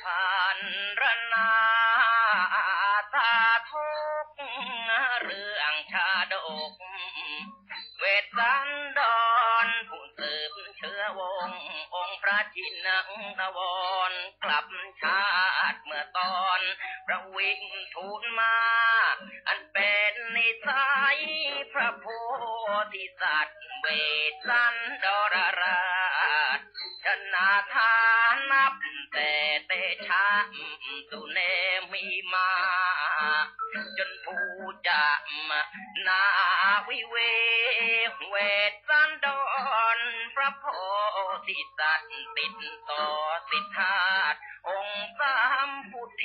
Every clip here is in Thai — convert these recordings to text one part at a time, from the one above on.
ผ่านรนาตาทุกเรื่องชาดก เวทสันดอนผู้สืบเชื้อวง องค์พระจินังตะวรกลับชาติเมื่อตอนพระวิ่งทูลมา อันเป็นนิสัยพระโพธิสัตว์เวทสันดรราชชนาทา ชะสุเนมีมา จนผู้จะนาวิเวเวสันดอนพระโพธิสัตว์ติดต่อสิทธาตองค์สามพุทเท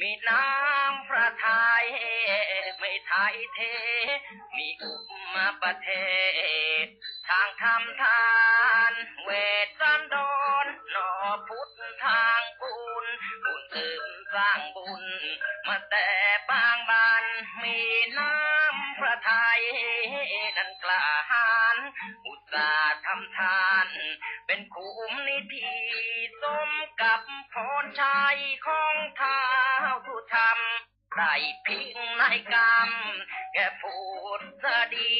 มีน้ำพระทัยไม่ไทยเท มีอุปมาประเทศทางทำทาน เวสั กรรมแกพูดสดี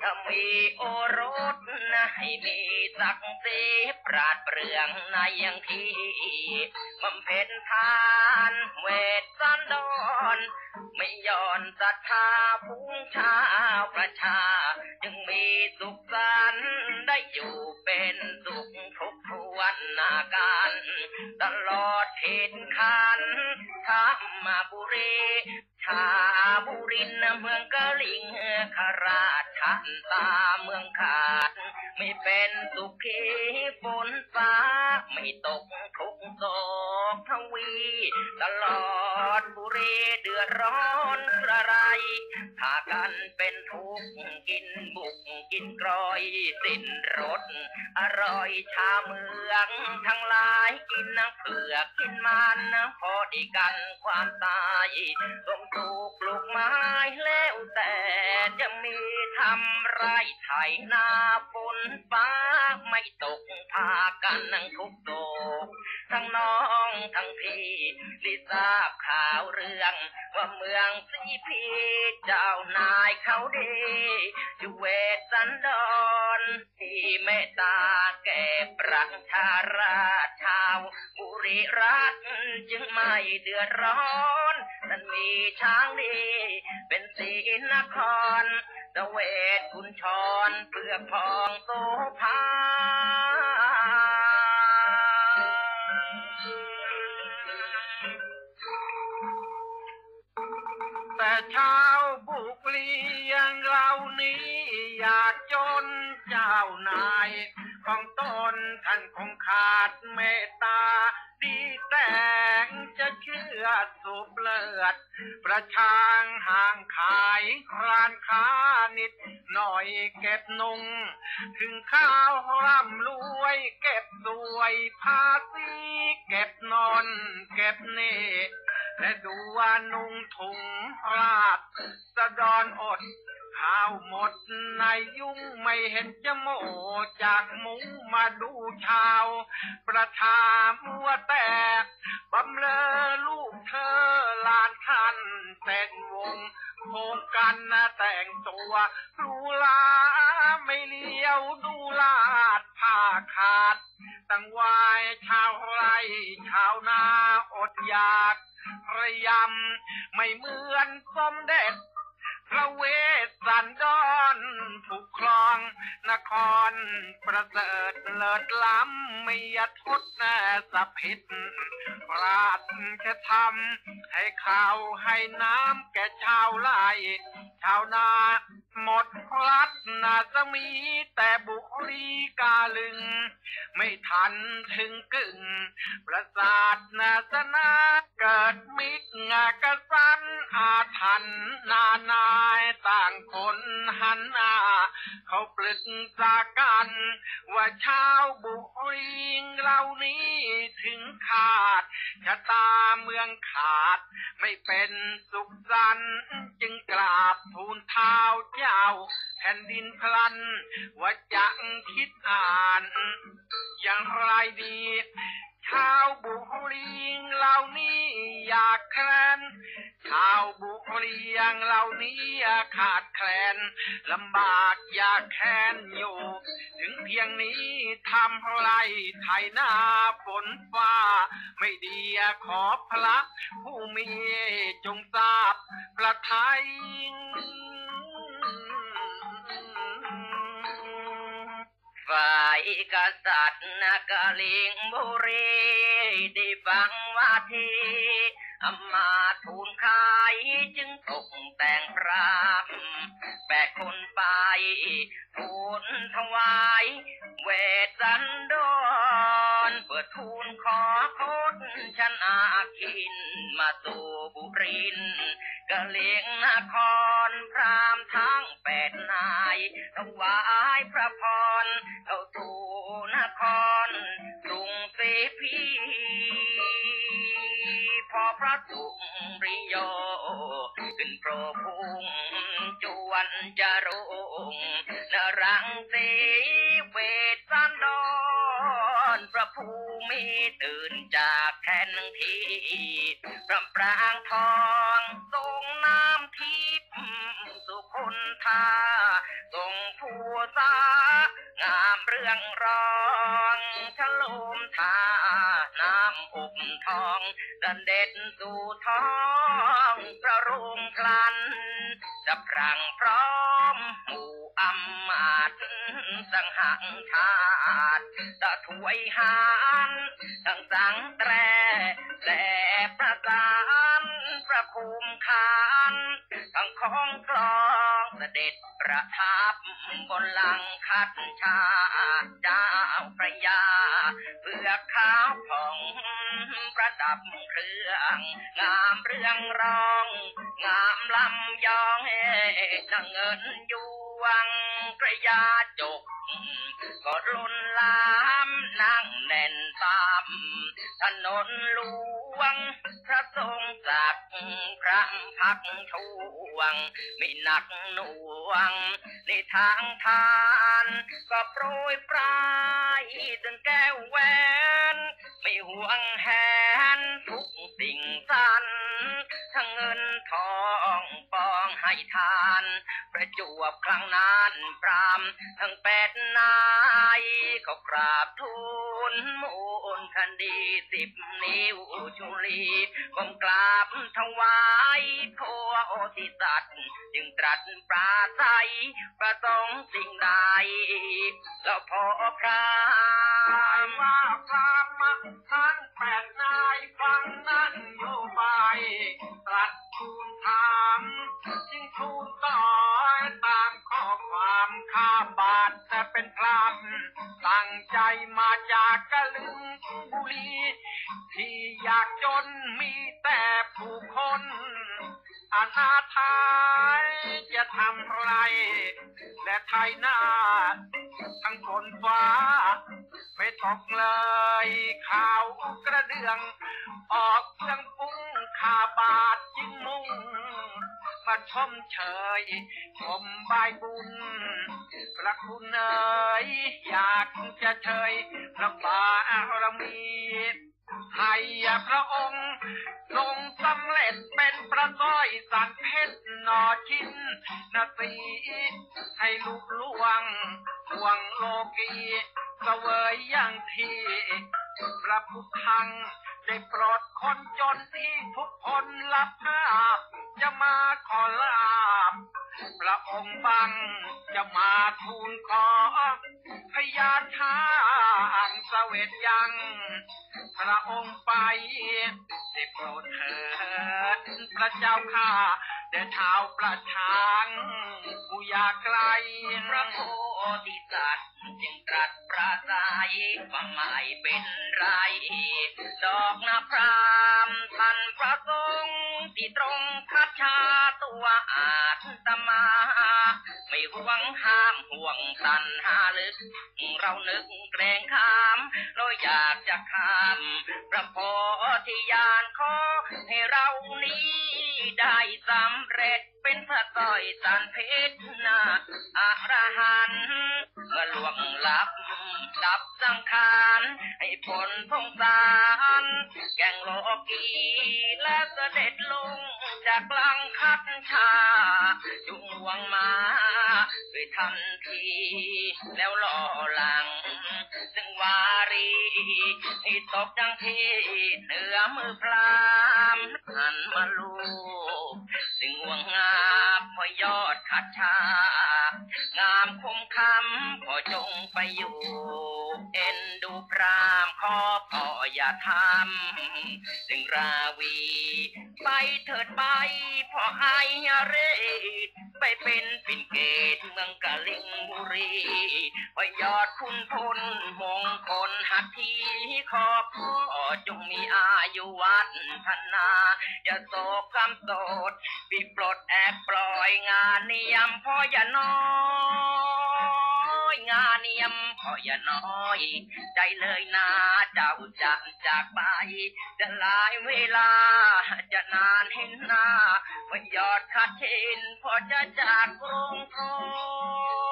ถ้ามีโอรสนะให้มีศักดิ์ศรีปราดเปรื่อง ในยังที่บำเพ็ญทานเวทสันดอนไม่ย่อนศรัทธาพุงชาวประชา จึงมีสุขสันต์ได้อยู่เป็นสุขทุกทวนนาการตลอดเขตคันธรรมบุรี ชาบุรินเมืองกะลิงคราชทันตาเมืองขาด ไม่เป็นสุขีฝนฟ้า ไม่ตกทุกตกทวี ตลอดบุรีเดือดร้อนกระ ไรถ้ากันเป็นทุกข์กินบุกกินกรอยสิ้นรสอร่อยชาเมือง ทั้งหลายกินน้ำเผือกกินมันพอดีกันความตายรวมปลูกปลูกไม้แล้วแต่จะมีทำไรไถนาฝนฟ้าไม่ตกพากันนั่งทุกโศกทั้งน้อง ทั้งพี่ได้ทราบข่าวเรื่อง ว่าเมืองสีพีเจ้านายเขาดีอยู่เวสันดอนที่เมตตาแก่ประชาราชาวบุรีรัตน์จึงไม่เดือดร้อนนั้นมีช้างดีเป็นสีนครตะเวทคุณชรเปลือพองโสภ อสูบเลือด ประชางห่างขายครานค้านิดหน่อยเก็บนุงถึงข้าวร่ำรวย เก็บสวยภาษีเก็บนอนเก็บเน่และดูว่านุ่งถุงราดสะดอนอด ข้าวหมดในยุ่งไม่เห็นจะโมจากมุงมาดูชาว ประชามัวแต่บำเลอลูกเธอลานทันแต่งวงโคงกันนะแต่งตัวรูลาไม่เลี้ยวดูลาดผ้าขาด ตั้งวายชาวไรชาวนาอดอยากระยำไม่เหมือนสมเด็จ พระเวสสันดรผู้ครอง นครประเสริฐเลิศล้ำไม่ยทศนาสพิษราชจะทำให้ข้าวให้น้ำแก่ชาวไร่ชาวนาหมดพลัดนาจะมีแต่บุรีกาลึง ไม่ทันถึงกึ่ง ประสาทนาสนา เกิดมิกงากระสันอาทันนานายต่างคนหันหน้าเขาปรึกษากัน ว่าชาวบุรีเรานี้ถึงขาดชะตาเมืองขาด ไม่เป็นสุขสันจึงกราบทูลเท้าเจ้า แผ่นดินพลัน ว่าจะคิดอ่าน อย่างไรดี ชาวบุรีเหล่านี้อยากแคลนชาวบุรีงเหล่านี้ขาดแคลนลำบากอยากแค้นอยู่ ถึงเพียงนี้ทำไรไถนาฝนฟ้า ไม่ดีขอพระผู้มีจงทราบประทาย ฝ่ายกษัตริย์นกลิงบุรีได้ฟังว่าทีอำมาทูลขายจึงตกแต่งพรามแบกคนไปทูลถวาย เวสันดรเปิดทูลขอคดชนะคินมาสู่บุรินทร์ กะเลียงนครพรามทั้งแปดนายถวายพระพรเข้าสู่นครกรุงศรีพีพอพระสุริโยขึ้นโปรพุงจวนจารุงนรังสีเวสันดรพระภูมิตื่นจากแคนทีพระปรางทอง องรองฉลมทาน้ำอบทองดันเด็ดสู่ท้องพระโรงพลันจะพรังพร้อมหมู่อำมาตย์สังหังชาติตะถวยหานทั้งสังแตรแต่ประสานประภูมิ เด็จประทับบนหลังคัดชาเจ้าพระยาเพื่อข้าวผ่องประดับเครื่อง งามเรื่องรอง งามลำยองเอ๋นางเงินยู วงกระยาจก ก็รุนลามนั่งแน่นตามถนนหลวง พระทรงจักดิ์พระพักช่วงไม่หนักหน่วง ในทางทาน ก็โปรยปลายถึงแก้วแหวน ไม่ห่วงแห ประจวบครั้งนานปรามทั้งแปดนายเขากราบทูลมูลคดีสิบนิ้วชุลีก้มกราบถวายโพโอทิสัตว์จึงตรัสปราศัยประสงค์สิ่งใดแล้วพอพรามว่าพรามทั้งแปดนายฟังนั้นอยู่ไปตรัสทูลถามจึงทูลตอยตามข้อความข้าบาทแต่เป็นพรามตั้งใจมาจากกะลึงบุรีที่อยากจนมีแต่ผู้คนอนาถายจะทำไร และไทยหน้า ทั้งฝนฟ้า ไม่ตกเลยข่าวกระเดือง ออกเครื่องปรุงขาบาทยิ่งมุ่ง มาชมเชยชมใบายบุญพระคุณเอ๋ยอยากจะเชยพระบารมีให้พระองค์ทรงสำเร็จเป็นประต้อยสันเพชรนอชินนาสีให้ลุกลวงห่วงโลกีเสวยอย่างที่พระพุทธัง ได้โปรดคนจนที่ทุกคนรับภาพ จะมาขอลาบพระองค์บังจะมาทูลขอพญาช้างเสวตยัง พระองค์ไปได้โปรดเถิดพระเจ้าข้าเดินเท้าวประชางผู้ยากไกลพระโพธิสัตว์จึงตรัสปราศัยว่าไม่เป็นไรดอกนาพรามท่านประสงค์ที่ตรงคัดชาตัวอาตมา ไม่ห่วงห้ามห่วงสันหาลึก เรานึกเกรงข้ามเราอยากจะข้ามพระโพธิญาณขอให้เรานี้ได้สำเร็จเป็นพระต้อยสันเพชรนาอรหันต์หลวงลับดับสังขารให้ผลสงสารแก่งโลกีและเสด็จลงจากกลางคัดชาจุงวงมาด้วยทันทีแล้วล่อหลัง ซึ่งวารีที่ตกจังที่เหนือมือพรามหันมาลูก ซึ่งวงงามพอยอดขัดชางามคมคำพอจงไปอยู่ เอ็นดูพรามขอพ่ออย่าทำซึ่งราวี ไปเถิดไปพ่อไอเรศไปเป็นปิ่นเกตเมืองกะลิงบุรีพอยอดคุณพลมงคลหัตถีขอพ่อจงมีอายุวันนา อย่าโศกกำโสดปิปลดแอบปล่อยงานนิยมพ่ออย่านอยานนิยมพ่ออย่าน้อย ใจเลยนะเจ้าจะจากไปจะหลายเวลา จะนานเห็นหน้ามายอดคาดเชนพอจะจากกรงทอง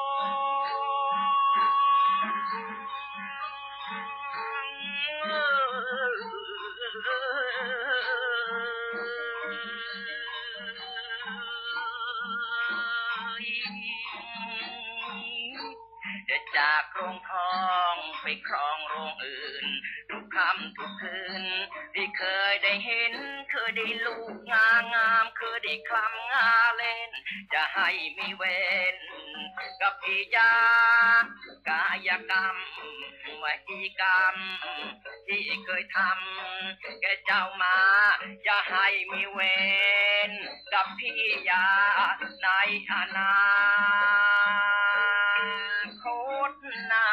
จากโรงทองไปครองโรงอื่น ทุกค่ำทุกคืน ที่เคยได้เห็น เคยได้ลูกงางามเคยได้คลำงาเล่น จะให้มีเวรกับอียากายกรรมวจีกรรม ที่เคยทำแกเจ้ามา จะให้มีเวรกับพี่ยาในอนา คตหน้า